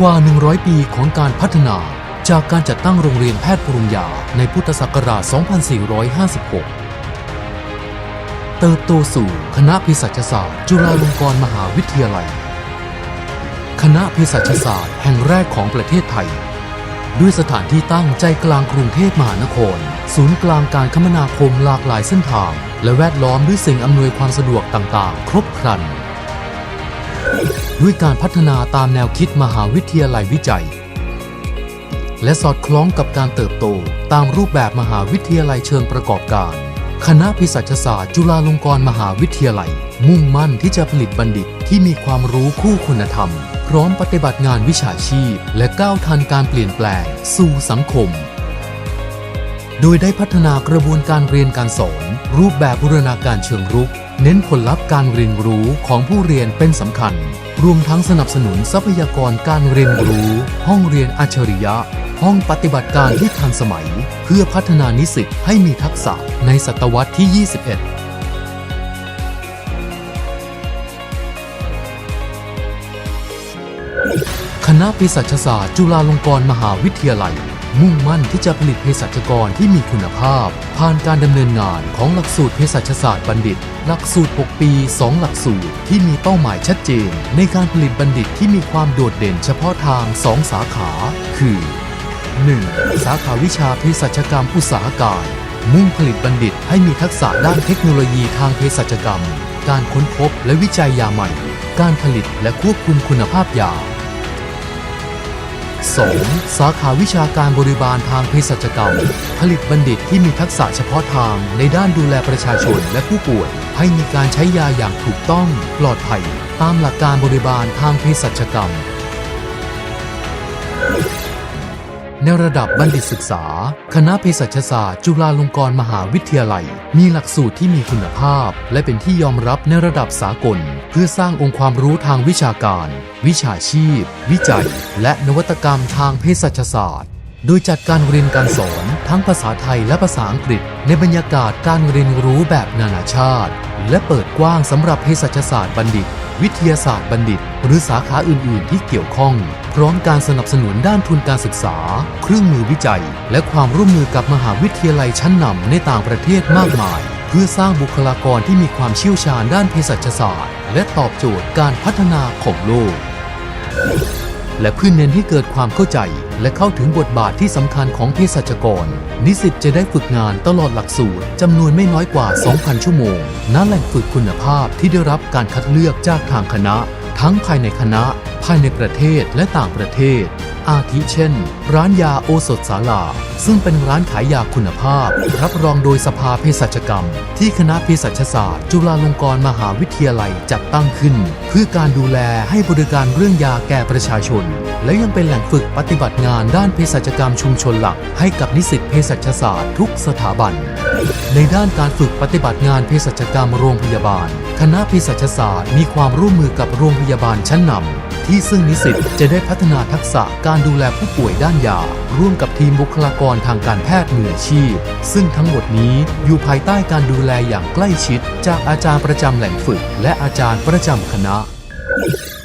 กว่า 100 ปีของการพัฒนา จากการจัดตั้งโรงเรียนแพทย์ปรุงยาในพุทธศักราช 2456 เติบโตสู่คณะเภสัชศาสตร์ จุฬาลงกรณ์มหาวิทยาลัย คณะเภสัชศาสตร์แห่งแรกของประเทศไทย ด้วยสถานที่ตั้งใจกลางกรุงเทพมหานคร ศูนย์กลางการคมนาคมหลากหลายเส้นทาง และแวดล้อมด้วยสิ่งอำนวยความสะดวกต่างๆ ครบครัน ด้วยการพัฒนาตามแนวคิดมหาวิทยาลัยวิจัย และสอดคล้องกับการเติบโตตามรูปแบบมหาวิทยาลัยเชิงประกอบการ คณะเภสัชศาสตร์จุฬาลงกรณ์มหาวิทยาลัย มุ่งมั่นที่จะผลิตบัณฑิตที่มีความรู้คู่คุณธรรม พร้อมปฏิบัติงานวิชาชีพ และก้าวทันการเปลี่ยนแปลง สู่สังคม โดยได้พัฒนากระบวนการเรียนการสอน รูปแบบบูรณาการเชิงรุก เน้นผลลัพธ์การเรียนรู้ของผู้เรียนเป็นสำคัญ รวมทั้งสนับสนุนทรัพยากรการเรียนรู้ ห้องเรียนอัจฉริยะ ห้องปฏิบัติการที่ทันสมัย เพื่อพัฒนานิสิตให้มีทักษะในศตวรรษที่ 21คณะเภสัชศาสตร์จุฬาลงกรณ์มหาวิทยาลัย มุ่งมั่นที่จะผลิตเภสัชกรที่มีคุณภาพ ผ่านการดำเนินงานของหลักสูตรเภสัชศาสตร์บัณฑิต หลักสูตร 6 ปี 2 หลักสูตรที่มีเป้าหมายชัดเจน ในการผลิตบัณฑิตที่มีความโดดเด่นเฉพาะทาง 2 สาขา คือ 1. สาขาวิชาเภสัชกรรมอุตสาหการมุ่งผลิตบัณฑิตให้มีทักษะด้านเทคโนโลยีทางเภสัชกรรม การค้นพบและวิจัยยาใหม่ การผลิตและควบคุมคุณภาพยา 2. สาขาวิชาการบริบาลทางเภสัชกรรม ผลิตบัณฑิตที่มีทักษะเฉพาะทางในด้านดูแลประชาชนและผู้ป่วย ให้มีการใช้ยาอย่างถูกต้อง ปลอดภัย ตามหลักการบริบาลทางเภสัชกรรม ในระดับบัณฑิตศึกษา คณะเภสัชศาสตร์ จุฬาลงกรณ์มหาวิทยาลัย มีหลักสูตรที่มีคุณภาพ และเป็นที่ยอมรับในระดับสากล เพื่อสร้างองค์ความรู้ทางวิชาการ วิชาชีพ วิจัย และนวัตกรรมทางเภสัชศาสตร์ โดยจัดการเรียนการสอนทั้งภาษาไทยและภาษาอังกฤษ ในบรรยากาศการเรียนรู้แบบนานาชาติ และเปิดกว้างสำหรับเภสัชศาสตร์บัณฑิต วิทยาศาสตร์บัณฑิต หรือสาขาอื่น ๆ ที่เกี่ยวข้อง พร้อมการสนับสนุนด้านทุนการศึกษา เครื่องมือวิจัย และความร่วมมือกับมหาวิทยาลัยชั้นนำในต่างประเทศมากมาย เพื่อสร้างบุคลากรที่มีความเชี่ยวชาญด้านเภสัชศาสตร์ และตอบโจทย์การพัฒนาของโลก และเพื่อเน้นให้เกิดความเข้าใจ และเข้าถึงบทบาทที่สำคัญของเภสัชกร นิสิตจะได้ฝึกงานตลอดหลักสูตรจำนวนไม่น้อยกว่า 2,000 ชั่วโมงณแหล่งฝึกคุณภาพที่ได้รับการคัดเลือกจากทางคณะ ทั้งภายในคณะ ภายในประเทศและต่างประเทศ อาทิเช่น ร้านยาโอสถสาลา ซึ่งเป็นร้านขายยาคุณภาพ รับรองโดยสภาเภสัชกรรม ที่คณะเภสัชศาสตร์ จุฬาลงกรณ์มหาวิทยาลัยจัดตั้งขึ้น เพื่อการดูแลให้บริการเรื่องยาแก่ประชาชน และยังเป็นแหล่งฝึกปฏิบัติงานด้านเภสัชกรรมชุมชนหลัก ให้กับนิสิตเภสัชศาสตร์ทุกสถาบัน ในด้านการฝึกปฏิบัติงานเภสัชกรรมโรงพยาบาล คณะเภสัชศาสตร์มีความร่วมมือกับโรงพยาบาลชั้นนำ ที่ซึ่งนิสิตจะได้พัฒนาทักษะการดูแลผู้ป่วยด้านยา ร่วมกับทีมบุคลากรทางการแพทย์มืออาชีพ ซึ่งทั้งหมดนี้อยู่ภายใต้การดูแลอย่างใกล้ชิด จากอาจารย์ประจำแหล่งฝึก และอาจารย์ประจำคณะ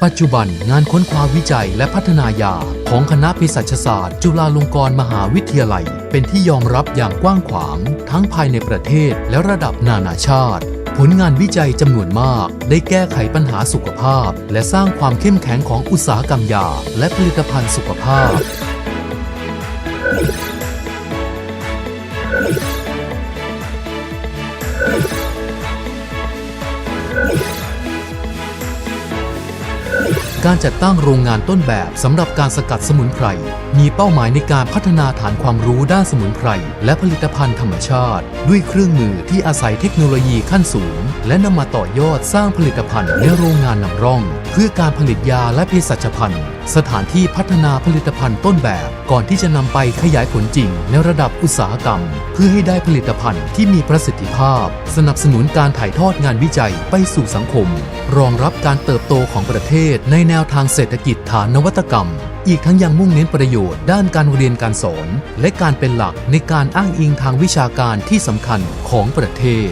ปัจจุบันงานค้นคว้าวิจัยและพัฒนายาของคณะเภสัชศาสตร์ จุฬาลงกรณ์มหาวิทยาลัย เป็นที่ยอมรับอย่างกว้างขวาง ทั้งภายในประเทศและระดับนานาชาติ ผลงานวิจัยจำนวนมากได้แก้ไขปัญหาสุขภาพ และสร้างความเข้มแข็งของอุตสาหกรรมยา และผลิตภัณฑ์สุขภาพ การจัดตั้งโรงงานต้นแบบสำหรับการสกัดสมุนไพร มีเป้าหมายในการพัฒนาฐานความรู้ด้านสมุนไพร และผลิตภัณฑ์ธรรมชาติ ด้วยเครื่องมือที่อาศัยเทคโนโลยีขั้นสูง และนำมาต่อยอดสร้างผลิตภัณฑ์ในโรงงานนำร่อง เพื่อการผลิตยาและเภสัชภัณฑ์สถานที่พัฒนาผลิตภัณฑ์ต้นแบบ ก่อนที่จะนำไปขยายผลจริงในระดับอุตสาหกรรม เพื่อให้ได้ผลิตภัณฑ์ที่มีประสิทธิภาพ สนับสนุนการถ่ายทอดงานวิจัยไปสู่สังคม รองรับการเติบโตของประเทศในแนวทางเศรษฐกิจฐานนวัตกรรม อีกทั้งยังมุ่งเน้นประโยชน์ด้านการเรียนการสอน และการเป็นหลักในการอ้างอิงทางวิชาการที่สำคัญของประเทศ